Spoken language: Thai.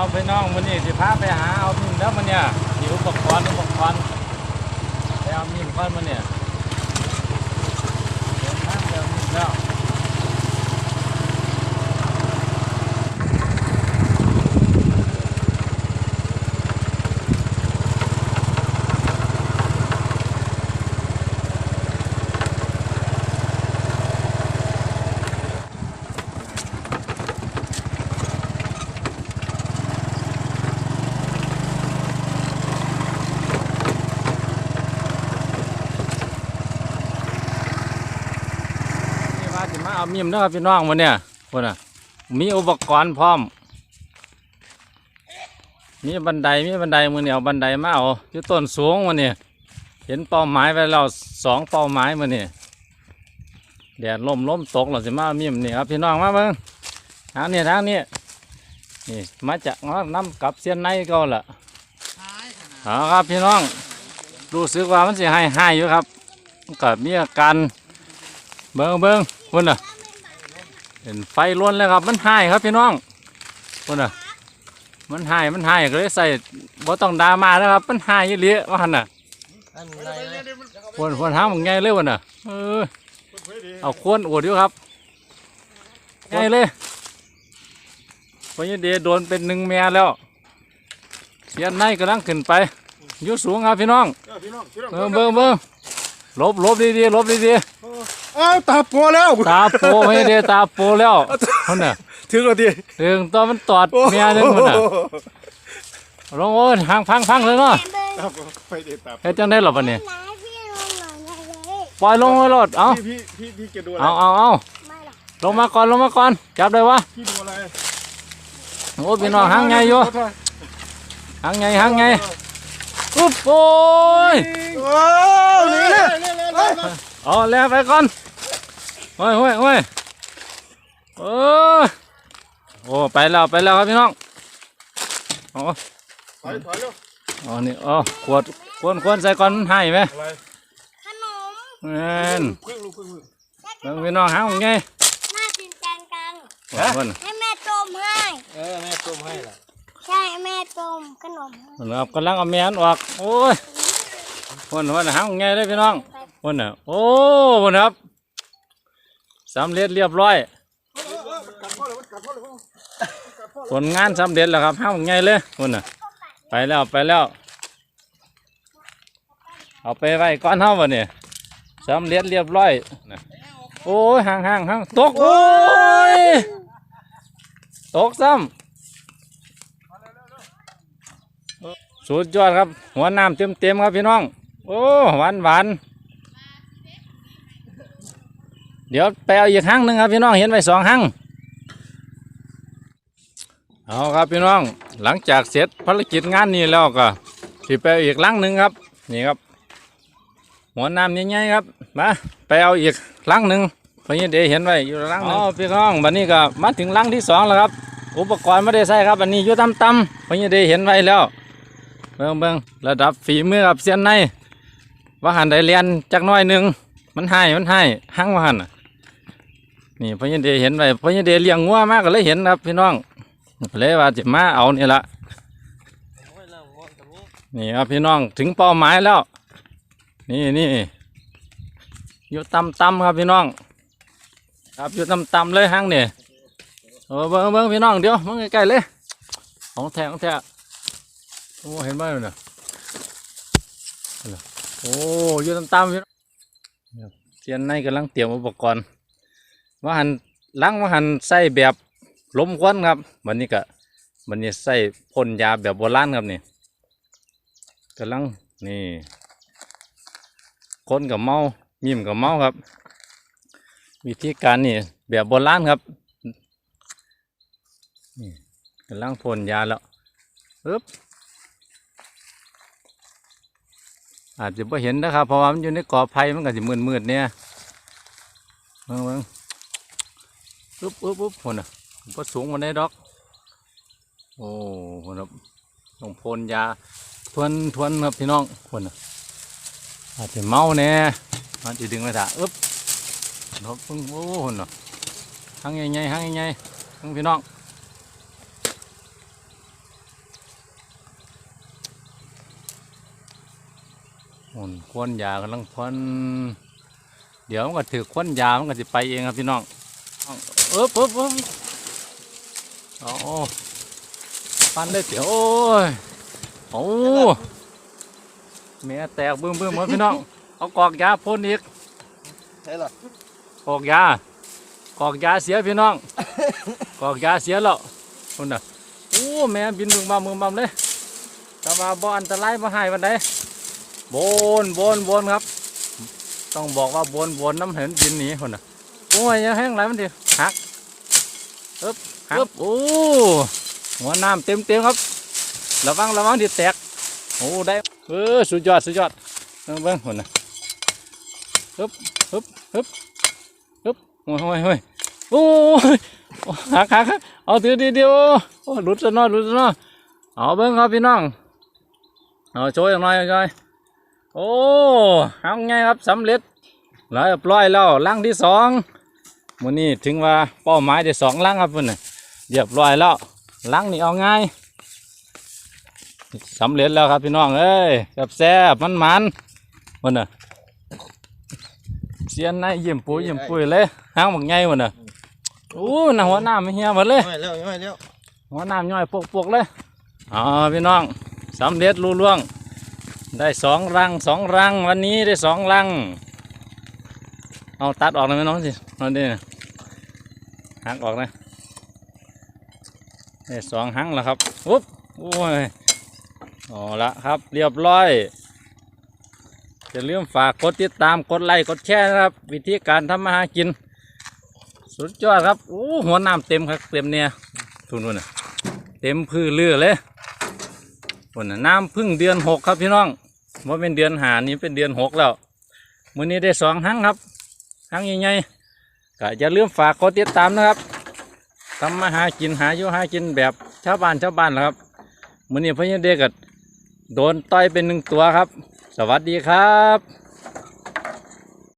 เอาไปน้องมันนี่สิพาไปหาเอามิมแล้วมันเนี่ยหิวปกรณ์อุปกครณ์ไปเอามิมก่อนมันเนี่ยเดี๋ยวนทางเดินมิมแล้ว สิมาเอามีมเด้อครับพี่น้องมันเนี่ยคนน่ะ มีอุปกรณ์พร้อม มีบันไดมีบันไดมือเนี่ยเอาบันไดมาเอาอยู่ต้นสูงมันเนี่ยเห็นเป้าหมายไว้แล้วสองเป้าหมายมันเนี่ยแดดลมลมตกเราสิมาเอามีมนี่ครับพี่น้องมาเบิ่งทางนี้ทางนี้นี่มาจากน้ำกับเสียนในก็ล่ะเอาครับพี่น้องรู้สึกว่ามันสิให้ให้อยู่ครับก็มีอาการ เบิ้งเบิ้งพุ่นน่ะเห็นไฟล้วนแล้วครับ มันหายครับพี่น้องพุ่นน่ะ มันหายมันหายก็เลยใส่บ่ต้องดรามาแล้วครับ มันหายยี่เลี้ยว่าหันน่ะพุ่นพุ่นหามึงไงเลยพุ่นน่ะเออเอาควนอวดอยู่ครับไงเลยพอยี่เดโดนเป็นหนึ่งแม่แล้วเสียนในกำลังขึ้นไปอยู่สูงครับพี่น้องเออพี่น้องพี่น้องเบิ้งเบิ้งเบิ้งหลบหลบดีๆหลบดีๆ อ้าวตาโปแล้วตาโปไม่ได้ตาโปแล้วคนน่ะถึงแล้วดิถึงตอนมันตอดเมียหนึงคนน่ะลงโอ้ยหางพังพังเลยเนาะครับไปเด็ดตาเฮ็ดจังได้หรอปะเนี่ยไหนพี่ลงหน่อยนะเลยปล่อยลงไว้รถเอาพี่พี่พี่พี่จะดูอะไรเอาเอาเอาไม่หรอกลงมาก่อนลงมาก่อนจับได้วะพี่ดูอะไรโอ้ยพี่น้องหางไงอยู่หางไงหางไงอุ๊บโอ้ยโอ้นี่เลยเอาแล้วไปก่อน โอ้ยโอ้ยโอ้ยโอ้ยโอ้ไปแล้วไปแล้วครับพี่น้องโอ้ถอยถอยเร็วอ๋อนี่อ๋อขวดขวดขวดใส่ก่อนมันให้ไหมอะไรขนมแม่นพึ่งลูกพึ่งพึ่งเบิ่งพี่น้องหางไงน่ากินแกงกังคนให้แม่ต้มให้เออแม่ต้มให้ล่ะใช่แม่ต้มขนมให้คนครับกำลังเอาแมนออกโอ้ยคนคนหางไงเลยพี่น้องคนน่ะโอ้คนครับ สำเร็จเรียบร้อย ผลงานสำเร็จแล้วครับห้างไงเลยคนน่ะ ไปแล้วไปแล้ว เอาไปไว้ก่อนเฮาบ่เนี่ยสำเร็จเรียบร้อยโอ้ยห่างห่างห่างตก โอ้ย ตกซ้ำสุดยอดครับ หัวน้ำเต็มเต็มครับพี่น้อง โอ้หวานหวาน เดี๋ยวไปเอาอีกห้างหนึ่งครับพี่น้องเห็นไว้สองห้างเอาครับพี่น้องหลังจากเสร็จภารกิจงานนี้แล้วก็สิไปอ,อีกลังหนึ่งครับ นี่ครับ หัวน้ำใหญ่ๆครับมาไปเอาอีกลังหนึ่งพอนี้เดี๋ยวเห็นไว้อยู่ลังหนึ่งอ๋อพี่น้องบัดนี้ก็มาถึงลังที่สองแล้วครับ อุปกรณ์ไม่ได้ใส่ครับอันนี้อยู่ต่ำๆพอนี้เดี๋ยวเห็นไว้แล้วเบิ่งเบิ่งระดับฝีมือกับเสียนในว่าหันได้เรียนจักน้อยหนึ่งมันให้มันให้หั่งว่าหันน่ะ นี่พอนี้เดเห็นไว้พอนี้เดเลี้ยงงัวมากก็เลยเห็นครับพี่น้องเลยว่าจะมาเอานี่ละนี่ครับพี่น้องถึงเป้าหมายแล้ว นี่นี่อยู่ต่ำต่ำครับพี่น้อง ครับอยู่ต่ำต่ำเลยห้างเนี่ยเออเบิ้งเบิ้งพี่น้องเดี๋ยวมึงใกล้ๆเลยของแท้ของแท้โอ้เห็นไหมเนี่ยโอ้อยู่ต่ำต่ำๆพี่น้องเซียนในกำลังเตรียมอุปกรณ์ ว่าหันล้างว่าหันใส่แบบล้มควันครับวันนี้ก็วันนี้ใส่พ่นยาแบบโบราณครับนี่กำลังนี่คนกับเมามิมกับเมาครับ วิธีการนี่แบบโบราณครับนี่กำลังพ่นยาแล้วปึ๊บอาจจะไม่เห็นนะครับเพราะว่ามันอยู่ในกอไผ่มันก็จะมืดๆเนี่ยเบิ่งเบิ่ง ปึ๊บปึ๊บปึ๊บคนอะพอสูงมาได้ดอก โอ้คนครับลงพลยาทวนทวนครับพี่น้องคนอะอาจจะเมาแน่มันจะดึงไม่ถ่าอึ๊บดอกพึ่งโอ้คนอะหางใหญ่ๆหางใหญ่ๆหางพี่น้องหุ่นควนยากำลังควนเดี๋ยวมันก็ถือควนยามันก็จะไปเองครับพี่น้อง เอ๊บเอ๊บเอ๊บโอ้ปันได้เดี๋ยวโอ้ยโอ้แม่แตกบึ้มบึ้มหมดพี่น้อง เอากอกยาพ่นอีกใช่หรอกอกยากอกยาเสียพี่น้องกอกยาเสียแล้วคุณน่ะโอ้แม่บินมึงมามึงมาเลยแต่ว่าบ่อันตรายบ่หายวันใดบนบนบนครับ ต้องบอกว่าบนบนน้ำเห็นบินหนีคนน่ะ โอ้ยอยังแห้งไรมันดิหักอึ๊บหักโอ้หัวน้ำเต็มเต็มๆครับระวังระวังดิแตกโอ้ได้เออสุดยอดสุดยอดเบิ่งเบิ่งคนน่ะฮึบฮึบฮึบฮึบโอ้ยโอ้ยโอ้ยโอ้ยโอ้ยหักหักหักเอาถือดีเดียวโอ้ยหลุดซะหน่อยหลุดซะหน่อยเอาเบิ้งครับพี่น้องเอาโชว์อย่างหน่อยหน่อยโอ้ทำไงครับสำเร็จเรียบร้อยแล้วลังที่สอง วันนี้ถึงว่าเป้าหมายได้สองลังครับเพื่อนน่ะเรียบร้อยแล้วลังนี่เอาง่ายสำเร็จแล้วครับพี่น้องเอ้ยแซ่บๆมันมันๆมันน่ะเสียนนายเยี่ยมปุ๋ยเยี่ยมปุ๋ยเลยหางบักใหญ่หมดน่ะโอ้น่ะหัวหน้าไม่เหี่ยหมดเลยไม่แล้วไม่แล้วหัวหน้าย่อยปกๆเลยอ๋อพี่น้องสำเร็จรู้ล่วง ได้สองรังสองรังวันนี้ได้สองรังเอาตัดออกเลยไหมน้องสินอนดิ หักออกนะได้สองหังแล้วครับอุ๊บโอ้ยเอาละครับ เรียบร้อยอย่าลืมฝากกดติดตามกดไลค์กดแชร์นะครับ วิธีการทำมาหากิน สุดยอดครับโอ้หัวน้ำเต็มครับเต็มเนี่ยทุนนู่นนะเต็มพื้นเรือเลยคนน่ะน้ำพึ่งเดือนหกครับพี่น้องว่าเป็นเดือนหานี่เป็นเดือนหกแล้วมื้อนี้ได้สองหังครับหังใหญ่ๆ ก็อย่าลืมฝากกดติดตามนะครับทำมาหากินหาอยู่หากินแบบชาวบ้านชาวบ้านนะครับมื้อนี้พญเด็กก็โดนต่อยเป็นหนึ่งตัวครับ สวัสดีครับ